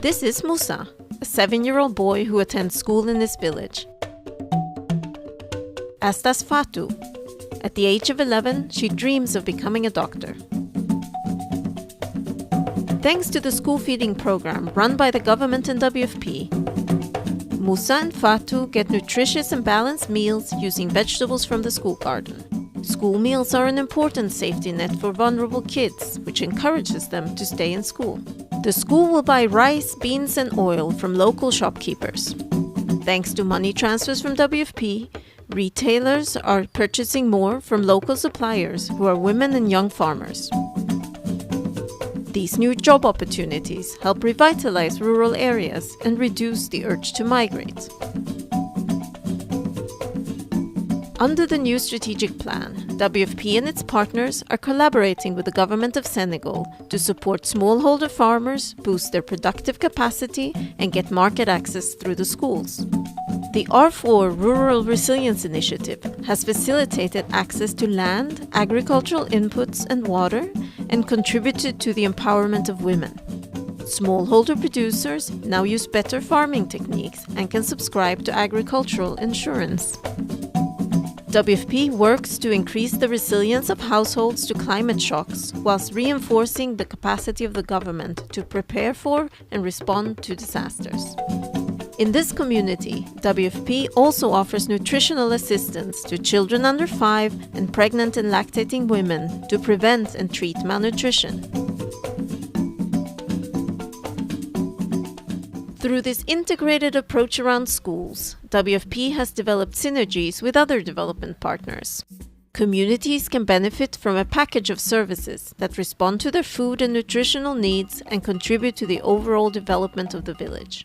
This is Musa, a seven year old boy who attends school in this village. As Fatu. At the age of 11, she dreams of becoming a doctor. Thanks to the school feeding program run by the government and WFP, Musa and Fatu get nutritious and balanced meals using vegetables from the school garden. School meals are an important safety net for vulnerable kids, which encourages them to stay in school. The school will buy rice, beans, and oil from local shopkeepers. Thanks to money transfers from WFP, retailers are purchasing more from local suppliers who are women and young farmers. These new job opportunities help revitalize rural areas and reduce the urge to migrate. Under the new strategic plan, WFP and its partners are collaborating with the government of Senegal to support smallholder farmers, boost their productive capacity, and get market access through the schools. The R4 Rural Resilience Initiative has facilitated access to land, agricultural inputs, and water, and contributed to the empowerment of women. Smallholder producers now use better farming techniques and can subscribe to agricultural insurance. WFP works to increase the resilience of households to climate shocks whilst reinforcing the capacity of the government to prepare for and respond to disasters. In this community, WFP also offers nutritional assistance to children under 5 and pregnant and lactating women to prevent and treat malnutrition. Through this integrated approach around schools, WFP has developed synergies with other development partners. Communities can benefit from a package of services that respond to their food and nutritional needs and contribute to the overall development of the village.